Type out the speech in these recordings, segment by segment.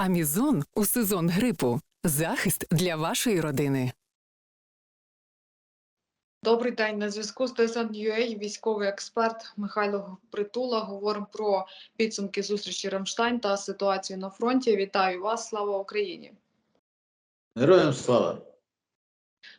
Амізон у сезон грипу. Захист для вашої родини. Добрий день. На зв'язку з ТСН.UA військовий експерт Михайло Притула. Говоримо про підсумки зустрічі Рамштайн та ситуацію на фронті. Вітаю вас! Слава Україні! Героям слава!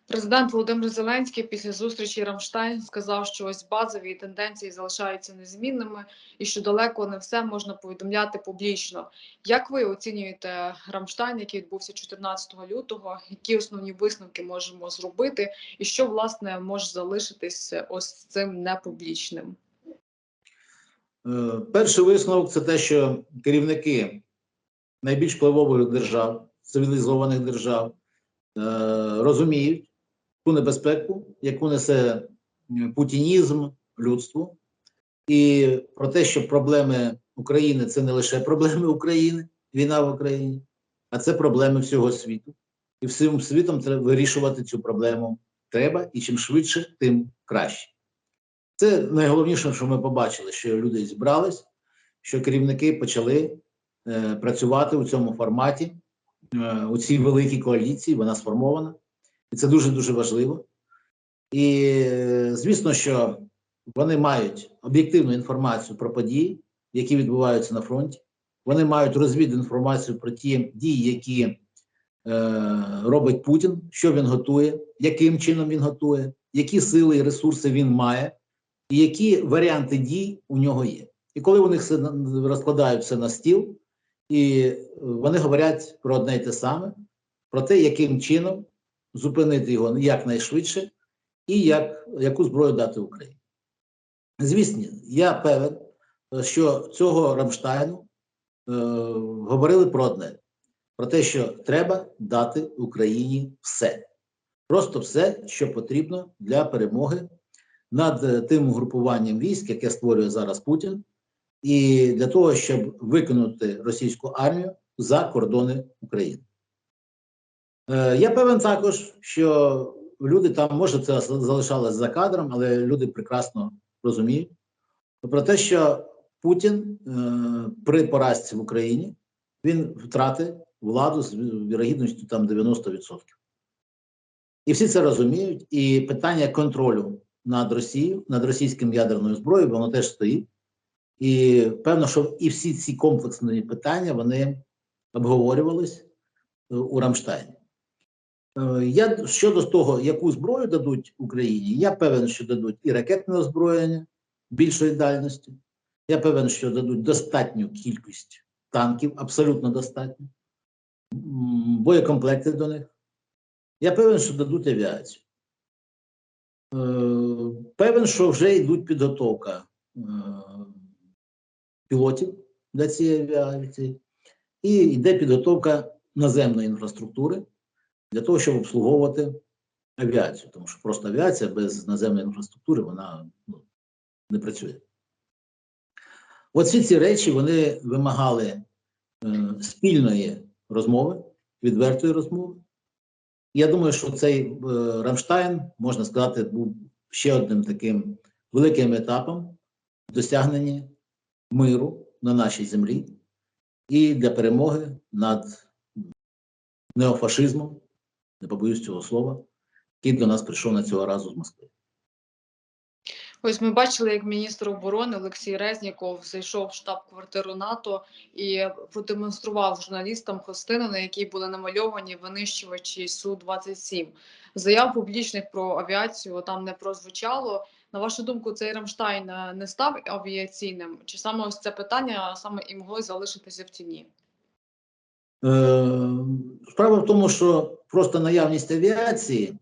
Президент Володимир Зеленський після зустрічі Рамштайн сказав, що ось базові тенденції залишаються незмінними, і що далеко не все можна повідомляти публічно. Як ви оцінюєте Рамштайн, який відбувся 14 лютого? Які основні висновки можемо зробити, і що власне може залишитись ось цим непублічним? Е, Перший висновок це те, що керівники найбільш впливових держав, цивілізованих держав, е, розуміють ту небезпеку, яку несе путінізм людству, і про те, що проблеми України це не лише проблеми України, війна в Україні, а це проблеми всього світу. І всім світом треба вирішувати цю проблему треба, і чим швидше, тим краще. Це найголовніше, що ми побачили, що люди зібрались, що керівники почали е, працювати у цьому форматі, е, у цій великій коаліції, вона сформована, і це дуже дуже важливо. І е, звісно, що вони мають об'єктивну інформацію про події, які відбуваються на фронті. Вони мають розвідінформацію про ті дії, які е, робить Путін, що він готує, яким чином він готує, які сили і ресурси він має і які варіанти дій у нього є. І коли вони все розкладають все на стіл, і е, вони говорять про одне й те саме, про те, яким чином зупинити його якнайшвидше і як, яку зброю дати Україні. Звісно, я певен, що цього Рамштайну е, говорили про одне: про те, що треба дати Україні все. Просто все, що потрібно для перемоги над е, тим угрупуванням військ, яке створює зараз Путін, і для того, щоб викинути російську армію за кордони України. Е, Я певен також, що люди там, може, це залишалось за кадром, але люди прекрасно розуміють про те, що Путін е, при поразці в Україні він втратить владу з вірогідністю там 90%. І всі це розуміють, і питання контролю над Росією, над російським ядерною зброєю, воно теж стоїть. І певно, що і всі ці комплексні питання вони обговорювались е, у Рамштайні. Е, Я щодо того, яку зброю дадуть Україні, я певен, що дадуть і ракетне озброєння більшої дальності. Я певен, що дадуть достатню кількість танків, абсолютно достатньо, боєкомплекти до них. Я певен, що дадуть авіацію. Е, Певен, що вже йдуть підготовка е, пілотів для цієї авіації, і йде підготовка наземної інфраструктури для того, щоб обслуговувати авіацію. Тому що просто авіація без наземної інфраструктури вона ну, не працює. От всі ці речі вони вимагали е, спільної розмови, відвертої розмови. Я думаю, що цей е, Рамштайн, можна сказати, був ще одним таким великим етапом досягнення миру на нашій землі і для перемоги над неофашизмом, не побоюсь цього слова, який до нас прийшов на цього разу з Москви. Ось ми бачили, як міністр оборони Олексій Резніков зайшов в штаб-квартиру НАТО і продемонстрував журналістам хостини, на якій були намальовані винищувачі су 27 Заяв публічних про авіацію там не прозвучало. На вашу думку, цей Рамштайн е, не став авіаційним? Чи саме ось це питання саме і могло залишитися в тіні? Е, Справа в тому, що просто наявність авіації,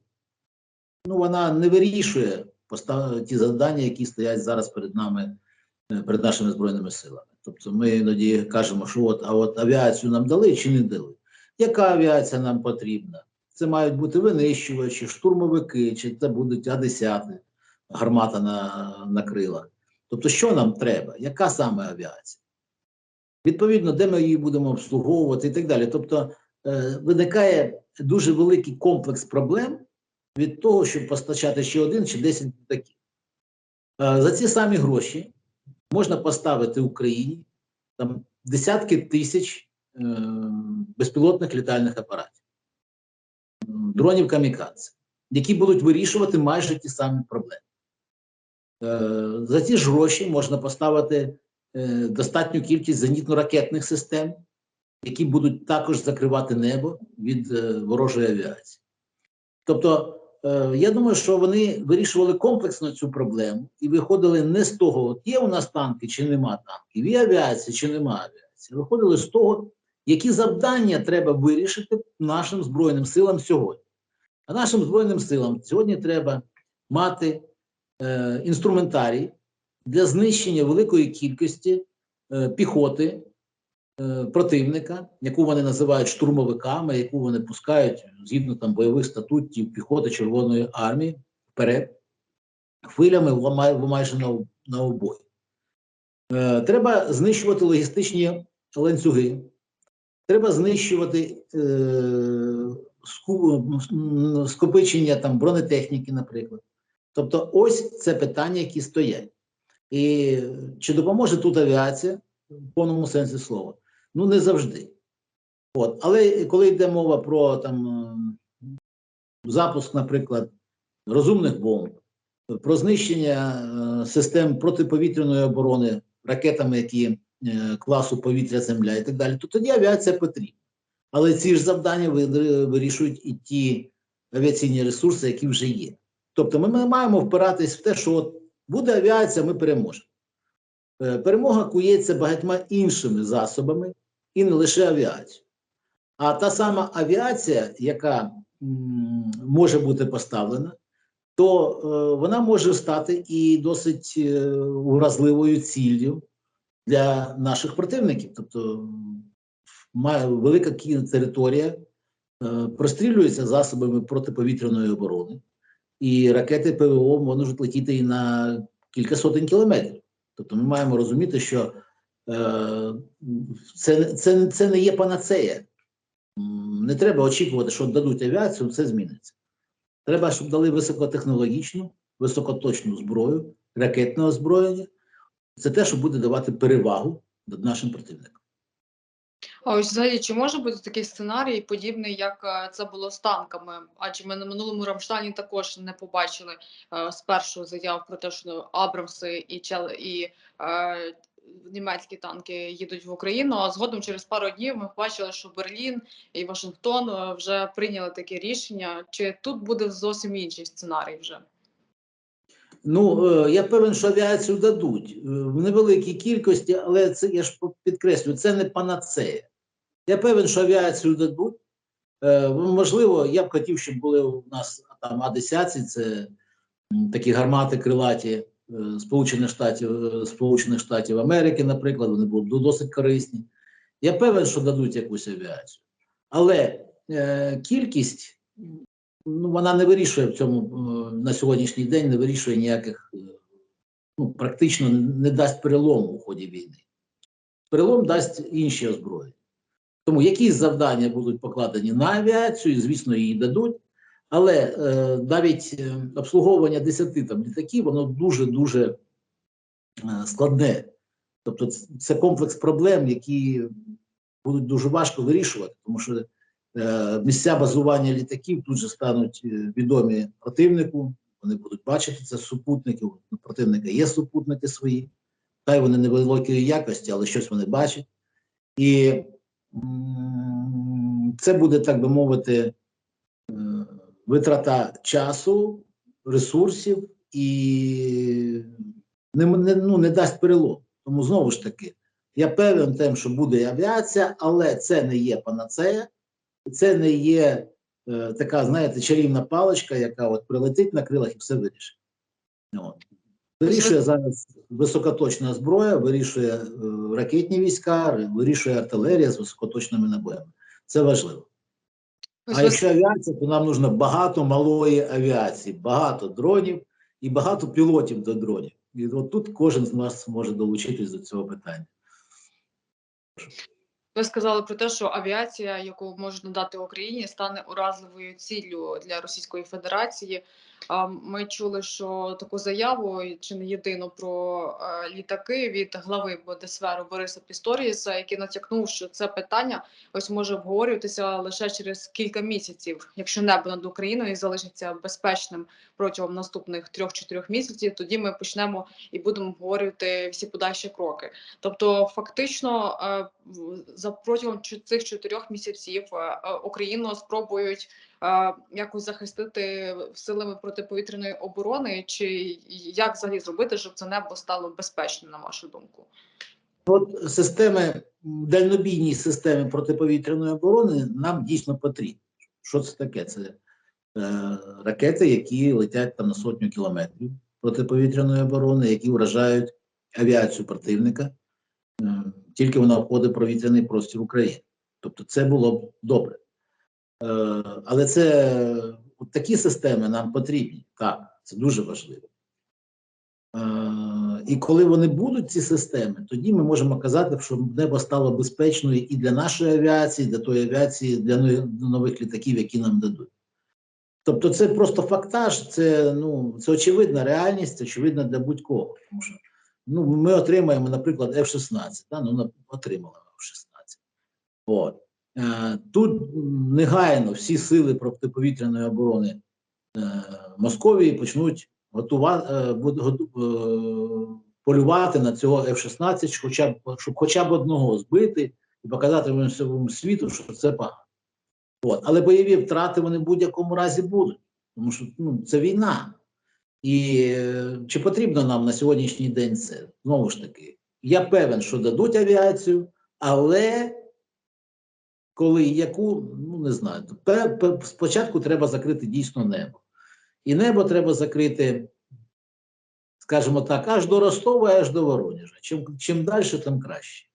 ну, вона не вирішує ті завдання, які стоять зараз перед нами, е, перед нашими збройними силами. Тобто ми іноді кажемо, що от, а от авіацію нам дали чи не дали. Яка авіація нам потрібна? Це мають бути винищувачі, штурмовики, чи це будуть А-10, гармата на, на крилах. Тобто, що нам треба? Яка саме авіація? Відповідно, де ми її будемо обслуговувати і так далі. Тобто, е, виникає дуже великий комплекс проблем від того, щоб постачати ще один чи 10 літаків. Е, за ці самі гроші можна поставити Україні там десятки тисяч е, безпілотних літальних апаратів, дронів камікадзе, які будуть вирішувати майже ті самі проблеми. За ті ж гроші можна поставити достатню кількість зенітно-ракетних систем, які будуть також закривати небо від е, ворожої авіації. Тобто, е, я думаю, що вони вирішували комплексно цю проблему і виходили не з того, от є у нас танки чи нема танків, є авіація чи нема авіації. Виходили з того, які завдання треба вирішити нашим Збройним силам сьогодні. А нашим Збройним силам сьогодні треба мати е, інструментарій для знищення великої кількості е, піхоти е, противника, яку вони називають штурмовиками, яку вони пускають згідно там бойових статутів піхоти Червоної армії вперед, хвилями майже на, на обої. Е, треба знищувати логістичні ланцюги, треба знищувати е, скопичення там бронетехніки, наприклад. Тобто, ось це питання, які стоять. І чи допоможе тут авіація в повному сенсі слова? Ну, не завжди. От. Але коли йде мова про там, е, запуск, наприклад, розумних бомб, про знищення е, систем протиповітряної оборони ракетами, які е, класу повітря-земля і так далі, то тоді авіація потрібна. Але ці ж завдання ви- вирішують і ті авіаційні ресурси, які вже є. Тобто ми маємо впиратись в те, що от буде авіація, ми переможемо. Е, Перемога кується багатьма іншими засобами і не лише авіацією. А та сама авіація, яка може бути поставлена, то е, вона може стати і досить е, уразливою ціллю для наших противників. Тобто має велика територія е, прострілюється засобами протиповітряної оборони, і ракети ПВО можуть летіти і на кілька сотень кілометрів. Тобто ми маємо розуміти, що е, це, це, це не є панацея. Не треба очікувати, що дадуть авіацію, це зміниться. Треба, щоб дали високотехнологічну, високоточну зброю, ракетне озброєння. Це те, що буде давати перевагу над нашим противником. А ось взагалі, чи може бути такий сценарій, подібний, як е, це було з танками? Адже ми на минулому Рамштані також не побачили е, спершу заяв про те, що Абрамси і Чел і е, німецькі танки їдуть в Україну. А згодом через пару днів ми побачили, що Берлін і Вашингтон е, вже прийняли таке рішення. Чи тут буде зовсім інший сценарій вже? Ну, е, я певен, що авіацію дадуть е, в невеликій кількості, але це я ж підкреслюю, це не панацея. Я певен, що авіацію дадуть. Е, Можливо, я б хотів, щоб були у нас там А-10, це такі гармати крилаті Сполучених Штатів, Сполучених Штатів Америки, наприклад, вони будуть досить корисні. Я певен, що дадуть якусь авіацію. Але е, кількість ну, вона не вирішує в цьому е, на сьогоднішній день, не вирішує ніяких, е, ну, практично не дасть перелому у ході війни. Перелом дасть інші озброєння. Тому якісь завдання будуть покладені на авіацію, звісно, її дадуть, але е, навіть е, обслуговування 10 там літаків, воно дуже-дуже складне. Тобто, це, комплекс проблем, які будуть дуже важко вирішувати, тому що місця базування літаків тут же стануть е, відомі противнику. Вони будуть бачити це з супутників. У противника є супутники свої, хай вони невеликої якості, але щось вони бачать. І це буде, так би мовити, е, витрата часу, ресурсів і не, не, ну, не дасть перелом. Тому знову ж таки, я певен тим, що буде авіація, але це не є панацея, це не є е, така, знаєте, чарівна паличка, яка от прилетить на крилах і все вирішить. От. Вирішує зараз високоточна зброя, вирішує е, ракетні війська, вирішує артилерія з високоточними набоями. Це важливо. А якщо авіація, то нам нужно багато малої авіації, багато дронів і багато пілотів до дронів. І от тут кожен з нас може долучитись до цього питання. Ви сказали про те, що авіація, яку можуть надати Україні, стане уразливою ціллю для Російської Федерації. Ми чули, що таку заяву чи не єдину про е, літаки від глави Бодесферу Бориса Пісторієса, який натякнув, що це питання ось може обговорюватися лише через кілька місяців. Якщо небо над Україною залишиться безпечним протягом наступних трьох-чотирьох місяців, тоді ми почнемо і будемо обговорювати всі подальші кроки. Тобто, фактично, е, за протягом цих чотирьох місяців е, Україну спробують якось захистити силами протиповітряної оборони, чи як взагалі зробити, щоб це небо стало безпечним, на вашу думку? От системи, дальнобійні системи протиповітряної оборони нам дійсно потрібні. Що це таке? Це е, ракети, які летять там на сотню кілометрів протиповітряної оборони, які вражають авіацію противника, е, тільки вона входить в повітряний простір України. Тобто це було б добре. Е, але це от такі системи нам потрібні. Так, це дуже важливо. Е, І коли вони будуть, ці системи, тоді ми можемо казати, що небо стало безпечною і для нашої авіації, для тої авіації, для нових літаків, які нам дадуть. Тобто, це просто фактаж, це, ну, це очевидна реальність, це очевидно для будь-кого. Тому що ну, ми отримаємо, наприклад, F-16, да? ну, отримали F-16. От. Е, Тут негайно всі сили протиповітряної оборони е, Московії почнуть готувати, е, полювати на цього F-16, хоча б, щоб хоча б одного збити і показати всьому світу, що це погано. От. Але бойові втрати вони в будь-якому разі будуть, тому що ну, це війна. І чи потрібно нам на сьогоднішній день це? Знову ж таки, я певен, що дадуть авіацію, але коли яку, ну не знаю. Спочатку треба закрити дійсно небо. І небо треба закрити, скажімо так, аж до Ростова, аж до Воронежа. Чим, чим далі, тим краще.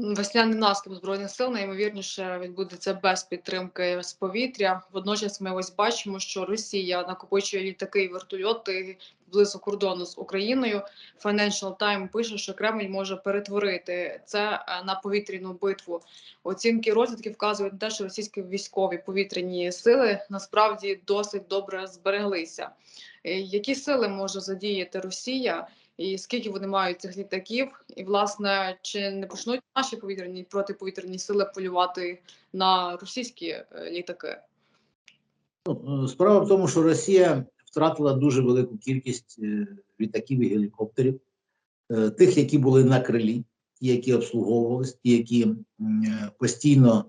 Весняний наступ збройних сил найімовірніше відбудеться без підтримки з повітря. Водночас ми ось бачимо, що Росія накопичує літаки і вертольоти близько кордону з Україною. Financial Times пише, що Кремль може перетворити це е, на повітряну битву. Оцінки розвідки вказують на те, що російські військові повітряні сили насправді досить добре збереглися. Е, Які сили може задіяти Росія? І скільки вони мають цих літаків, і власне чи не почнуть наші повітряні протиповітряні сили полювати на російські е, літаки? Ну, е, справа в тому, що Росія втратила дуже велику кількість е, літаків і гелікоптерів, тих, які були на крилі, ті, які обслуговувалися, ті, які постійно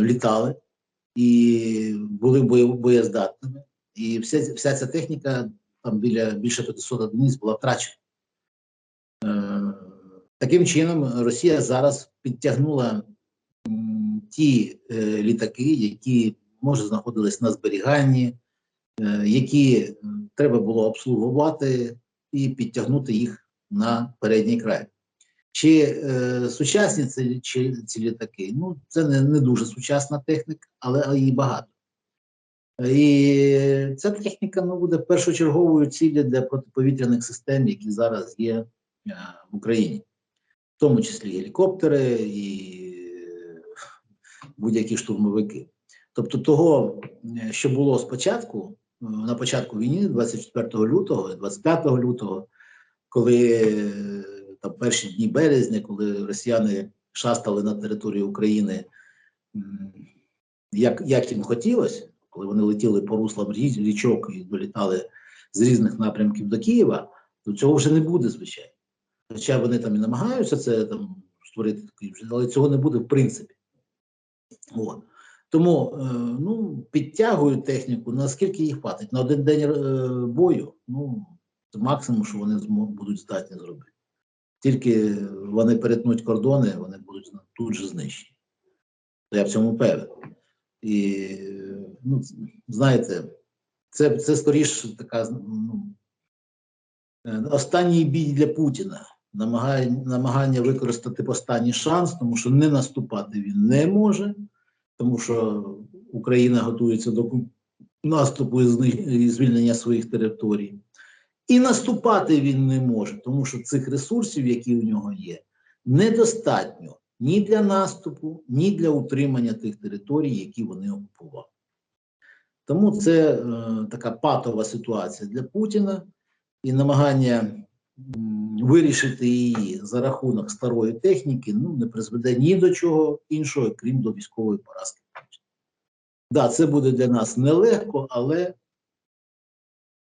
літали і були боєздатними. І вся, вся ця техніка, там біля більше 500 одиниць, була втрачена. Е, Таким чином, Росія зараз підтягнула ті е, літаки, які може знаходились на зберіганні, е, які треба було обслугувати і підтягнути їх на передній край. Чи е, сучасні ці, чи, ці літаки? Ну, це не, не дуже сучасна техніка, але її багато. І ця техніка ну, буде першочерговою ціллю для протиповітряних систем, які зараз є е, в Україні, в тому числі гелікоптери і будь-які штурмовики. Тобто, того, е, що було спочатку, е, на початку війни, 24 лютого, 25 лютого, коли там перші дні березня, коли росіяни шастали на території України, як, як їм хотілося, коли вони летіли по руслам річок і долітали з різних напрямків до Києва, то цього вже не буде, звичайно. Хоча вони там і намагаються це там створити такий, вже, але цього не буде в принципі. От. Тому е, ну, підтягують техніку, наскільки їх хватить. На один день е, бою, ну, це максимум, що вони будуть здатні зробити. Тільки вони перетнуть кордони, вони будуть тут же знищені. Я в цьому певен. І, ну, знаєте, це, це скоріш така ну, е, останній бій для Путіна. Намагання, намагання використати останній шанс, тому що не наступати він не може, тому що Україна готується до наступу і звільнення своїх територій. І наступати він не може, тому що цих ресурсів, які у нього є, недостатньо ні для наступу, ні для утримання тих територій, які вони окупували. Тому це е, така патова ситуація для Путіна і намагання вирішити її за рахунок старої техніки ну, не призведе ні до чого іншого, крім до військової поразки. Путіна. Да, це буде для нас нелегко, але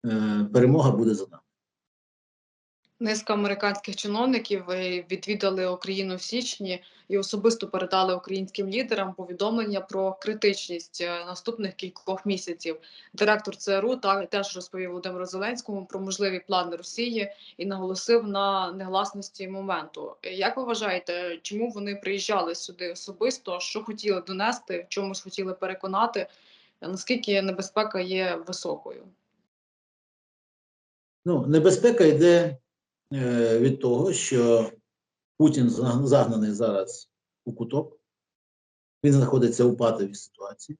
е, перемога буде за нами. Низка американських чиновників е, відвідали Україну в січні і особисто передали українським лідерам повідомлення про критичність е, наступних кількох місяців. Директор ЦРУ теж розповів Володимиру Зеленському про можливі плани Росії і наголосив на негласності моменту. Як ви вважаєте, чому вони приїжджали сюди особисто? Що хотіли донести, в чомусь хотіли переконати? Наскільки небезпека є високою? Ну, небезпека йде від того, що Путін загнаний зараз у куток, він знаходиться у патовій ситуації,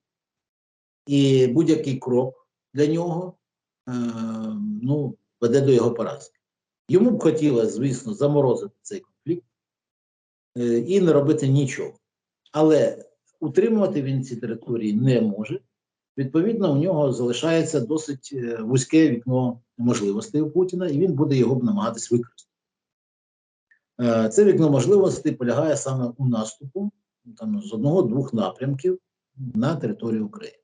і будь-який крок для нього е, ну, веде до його поразки. Йому б хотілося, звісно, заморозити цей конфлікт е, і не робити нічого. Але утримувати він ці території не може. Відповідно, у нього залишається досить е, вузьке вікно можливостей у Путіна, і він буде його намагатись використати. Е, Це вікно можливостей полягає саме у наступу там, з одного-двох напрямків на територію України.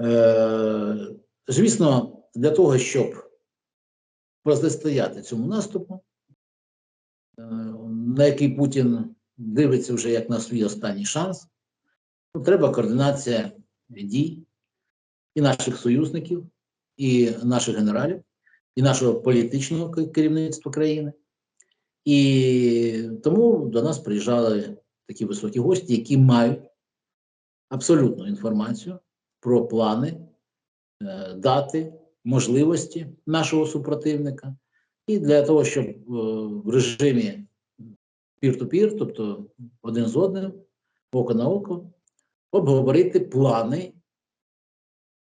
Е, Звісно, для того, щоб протистояти цьому наступу, е, на який Путін дивиться вже як на свій останній шанс, ну, треба координація дій і наших союзників, і наших генералів, і нашого політичного керівництва країни. І тому до нас приїжджали такі високі гості, які мають абсолютну інформацію про плани, е, дати, можливості нашого супротивника. І для того, щоб е, в режимі пір-ту-пір, тобто один з одним, око на око, обговорити плани,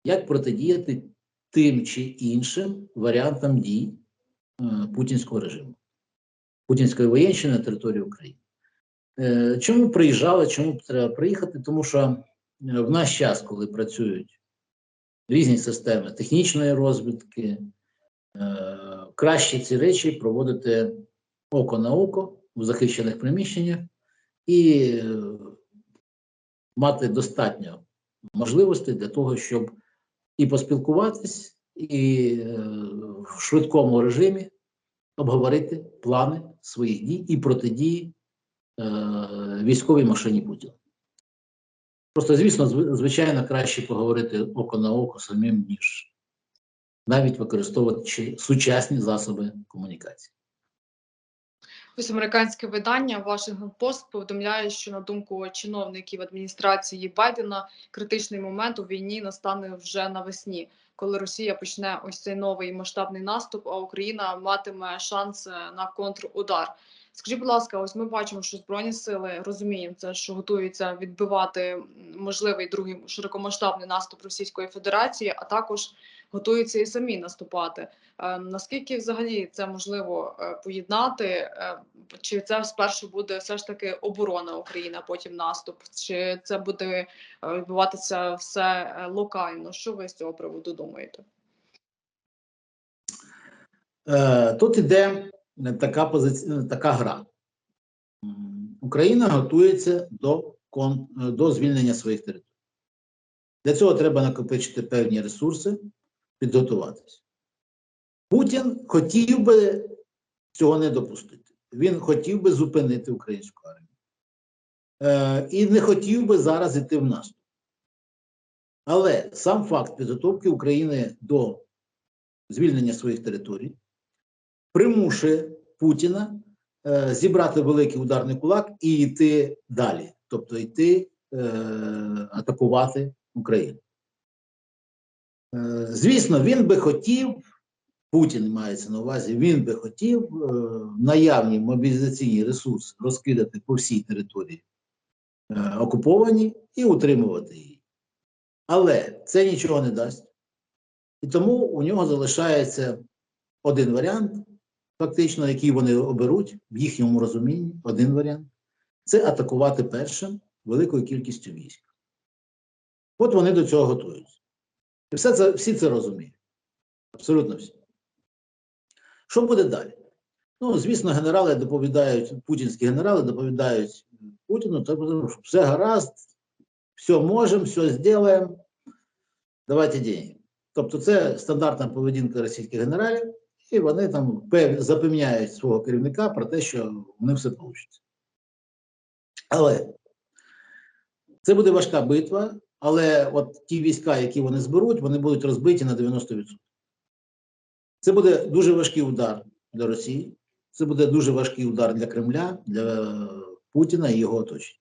як протидіяти тим чи іншим варіантам дій е, путінського режиму, путінської воєнщини на території України. Е, чому приїжджали, чому треба приїхати? Тому що е, в наш час, коли працюють різні системи технічної розвідки, краще ці речі проводити око на око в захищених приміщеннях і мати достатньо можливостей для того, щоб і поспілкуватись, і е, в швидкому режимі обговорити плани своїх дій і протидії е, військовій машині Путіна. Просто, звісно, звичайно, краще поговорити око на око самим, ніж навіть використовувати сучасні засоби комунікації. Ось американське видання Washington Post повідомляє, що на думку чиновників адміністрації Байдена критичний момент у війні настане вже навесні, коли Росія почне ось цей новий масштабний наступ, а Україна матиме шанс е, на контрудар. Скажіть, будь ласка, ось ми бачимо, що збройні сили розуміємо це, що готуються відбивати можливий другий широкомасштабний наступ Російської Федерації, а також готуються і самі наступати. Е, Наскільки взагалі це можливо е, поєднати? Е, Чи це спершу буде все ж таки оборона України, а потім наступ? Чи це буде відбуватися все локально? Що ви з цього приводу думаєте? Тут іде така позиція, така гра. Україна готується до, кон, до звільнення своїх територій. Для цього треба накопичити певні ресурси, підготуватися. Путін хотів би цього не допустити. Він хотів би зупинити українську армію. Е, і не хотів би зараз йти в наступ. Але сам факт підготовки України до звільнення своїх територій примушує Путіна е, зібрати великий ударний кулак і йти далі, тобто йти е, атакувати Україну. Е, звісно, він би хотів, Путін мається на увазі, він би хотів е, наявні мобілізаційні ресурси розкидати по всій території е, окуповані і утримувати її. Але це нічого не дасть. І тому у нього залишається один варіант, фактично, який вони оберуть в їхньому розумінні, один варіант це атакувати першим великою кількістю військ. От вони до цього готуються. І все це, всі це розуміють. Абсолютно всі. Що буде далі? Ну, звісно, генерали доповідають, путінські генерали доповідають Путіну, так, що все гаразд, все можемо, все зробимо, давайте деньги. Тобто це стандартна поведінка російських генералів, і вони там запевняють свого керівника про те, що в них все вийде. Але це буде важка битва, але от ті війська, які вони зберуть, вони будуть розбиті на 90%. Це буде дуже важкий удар для Росії, це буде дуже важкий удар для Кремля, для Путіна і його оточення.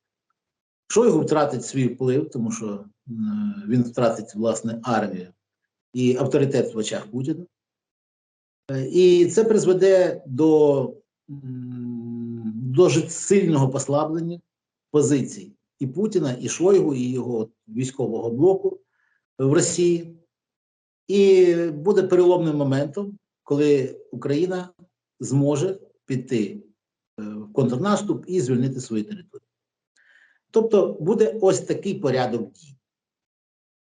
Шойгу втратить свій вплив, тому що він втратить власне армію і авторитет в очах Путіна. І це призведе до дуже сильного послаблення позицій і Путіна, і Шойгу, і його військового блоку в Росії. І буде переломним моментом, коли Україна зможе піти е, в контрнаступ і звільнити свої території. Тобто буде ось такий порядок дій.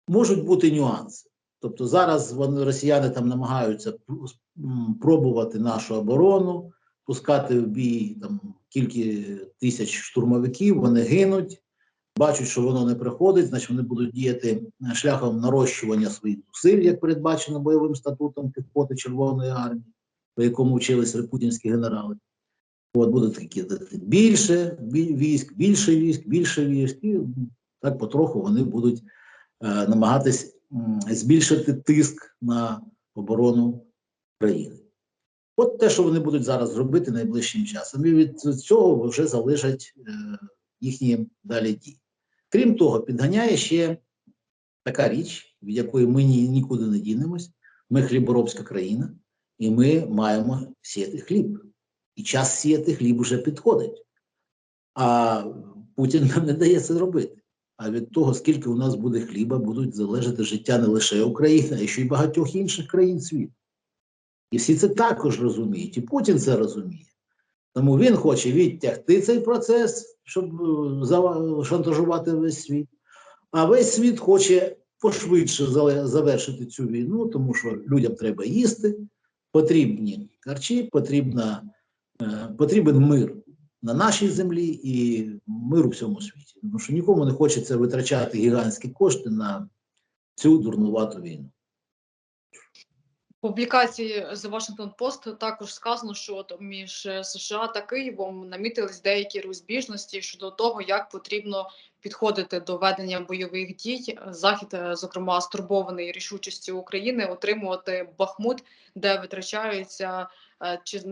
Можуть бути нюанси. Тобто зараз вони, росіяни там намагаються пробувати нашу оборону, пускати в бій там кілька тисяч штурмовиків, вони гинуть, бачать, що воно не приходить, значить вони будуть діяти шляхом нарощування своїх зусиль, як передбачено бойовим статутом піхоти Червоної армії, по якому вчились путінські генерали. От будуть такі більше військ, більше військ, більше військ, і так потроху вони будуть е, намагатись м, збільшити тиск на оборону країни. От те, що вони будуть зараз робити найближчим часом, і від цього вже залежать е, їхні далі дії. Крім того, підганяє ще така річ, від якої ми ні, нікуди не дінемось. Ми хліборобська країна, і ми маємо сіяти хліб. І час сіяти хліб уже підходить. А Путін нам не дає це робити. А від того, скільки у нас буде хліба, будуть залежати життя не лише України, а ще й багатьох інших країн світу. І всі це також розуміють, і Путін це розуміє. Тому він хоче відтягти цей процес, щоб е, шантажувати весь світ. А весь світ хоче пошвидше завершити цю війну, тому що людям треба їсти, потрібні харчі, потрібна, е, потрібен мир на нашій землі і мир у всьому світі. Тому що нікому не хочеться витрачати гігантські кошти на цю дурнувату війну. Публікації The Washington Post також сказано, що між е, США та Києвом намітились деякі розбіжності щодо того, як потрібно підходити до ведення бойових дій. Захід, е, зокрема, стурбований рішучістю України отримувати Бахмут, де витрачаються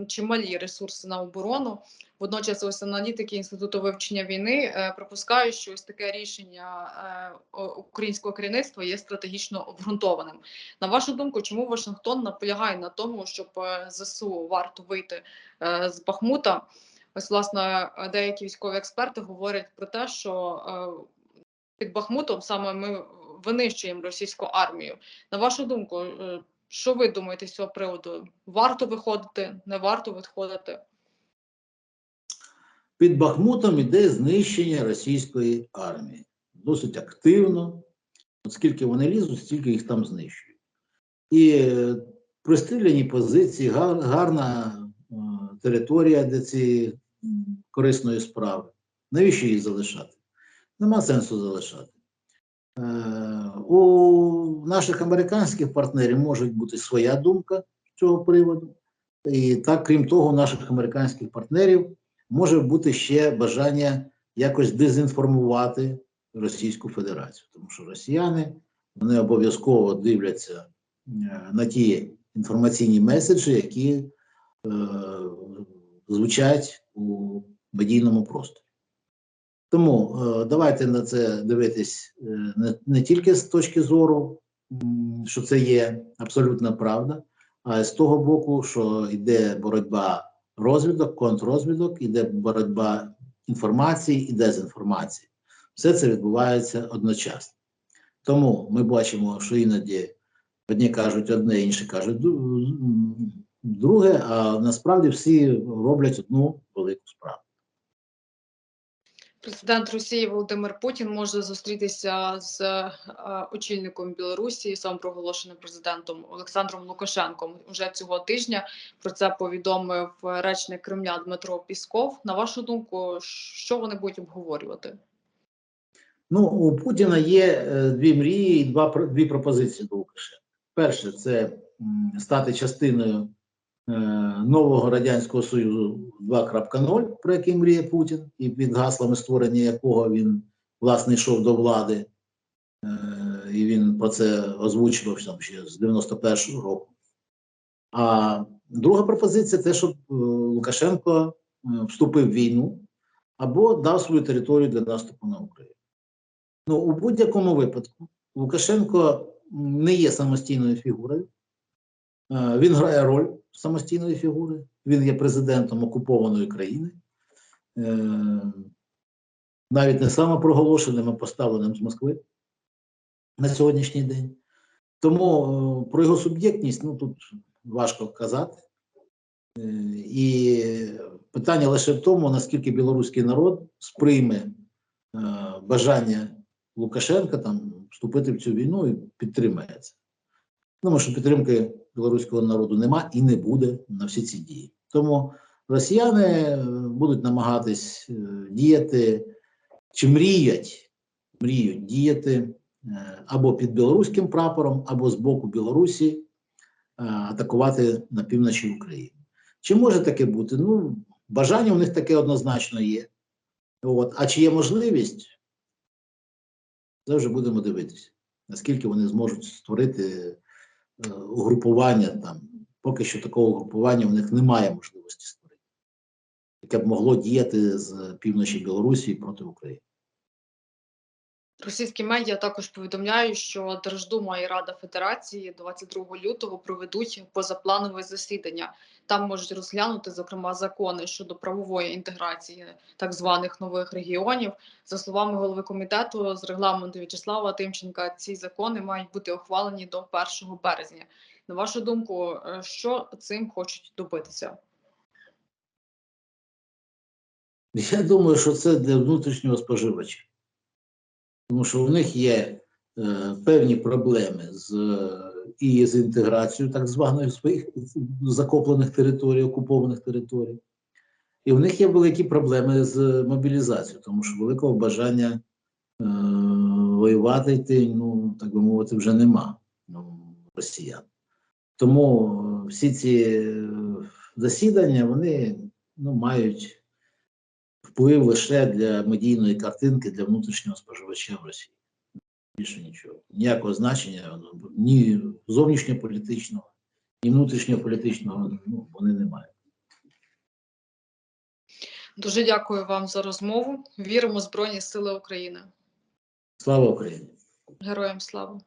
чималі ресурси на оборону. Водночас, ось аналітики інституту вивчення війни е, припускають, що ось таке рішення е, українського керівництва є стратегічно обґрунтованим. На вашу думку, чому Вашингтон наполягає на тому, щоб е, ЗСУ варто вийти е, з Бахмута? Ось, власне, е, деякі військові експерти говорять про те, що е, під Бахмутом саме ми винищуємо російську армію. На вашу думку, е, що ви думаєте з цього приводу? Варто виходити, не варто виходити? Під Бахмутом іде знищення російської армії. Досить активно. От скільки вони лізуть, стільки їх там знищують. І е, пристріляні позиції, гар, гарна е, територія для цієї корисної справи. Навіщо їх залишати? Нема сенсу залишати. Е, у наших американських партнерів може бути своя думка з цього приводу. І так, крім того, у наших американських партнерів може бути ще бажання якось дезінформувати Російську Федерацію, тому що росіяни вони обов'язково дивляться е, на ті інформаційні меседжі, які е, звучать у медійному просторі. Тому е, давайте на це дивитись е, не, тільки з точки зору, що це є абсолютна правда, а й з того боку, що йде боротьба розвідок, контррозвідок, іде боротьба інформації і дезінформації. Все це відбувається одночасно. Тому ми бачимо, що іноді одні кажуть одне, інші кажуть друге, а насправді всі роблять одну велику справу. Президент Росії Володимир Путін може зустрітися з е, очільником Білорусі, самопроголошеним президентом Олександром Лукашенком уже цього тижня. Про це повідомив речник Кремля Дмитро Пісков. На вашу думку, що вони будуть обговорювати? Ну, у Путіна є е, дві мрії і два, дві пропозиції до Лукашенка. Перше, це стати частиною нового Радянського Союзу 2.0, про який мріє Путін, і під гаслами створення якого він, власне, йшов до влади. Е, і він про це озвучував там, ще з 91-го року. А друга пропозиція те, щоб е, Лукашенко е, вступив в війну або дав свою територію для наступу на Україну. Ну, у будь-якому випадку Лукашенко не є самостійною фігурою. Е, Він грає роль самостійної фігури. Він є президентом окупованої країни, Е, навіть не самопроголошеним, а поставленим з Москви на сьогоднішній день. Тому е, про його суб'єктність ну, тут важко казати. Е, І питання лише в тому, наскільки білоруський народ сприйме бажання Лукашенка там вступити в цю війну і підтримає це. Тому що підтримки білоруського народу нема і не буде на всі ці дії. Тому росіяни е, будуть намагатись е, діяти чи мріять, мріють діяти е, або під білоруським прапором, або з боку Білорусі атакувати на півночі України. Чи може таке бути? Ну, бажання у них таке однозначно є. От. А чи є можливість? Це будемо дивитися, наскільки вони зможуть створити угрупування там. Поки що такого угрупування в них немає можливості створити, яке б могло діяти з півночі Білорусі проти України. Російські медіа також повідомляють, що Держдума і Рада Федерації 22 лютого проведуть позапланове засідання. Там можуть розглянути зокрема закони щодо правової інтеграції так званих нових регіонів. За словами голови комітету з регламенту В'ячеслава Тимченка, ці закони мають бути ухвалені до 1 березня. На вашу думку, е, що цим хочуть добитися? Я думаю, що це для внутрішнього споживача. Тому що у них є певні проблеми з, е, і з інтеграцією так званої своїх захоплених територій, окупованих територій. І в них є великі проблеми з мобілізацією, тому що великого бажання е, воювати йти, ну, так би мовити, вже нема ну, росіян. Тому е, всі ці е, засідання вони ну, мають вплив лише для медійної картинки для внутрішнього споживача в Росії. Більше нічого. Ніякого значення ну, ні зовнішньополітичного, ні внутрішньополітичного ну, вони не мають. Дуже дякую вам за розмову. Віримо в Збройні Сили України. Слава Україні! Героям слава!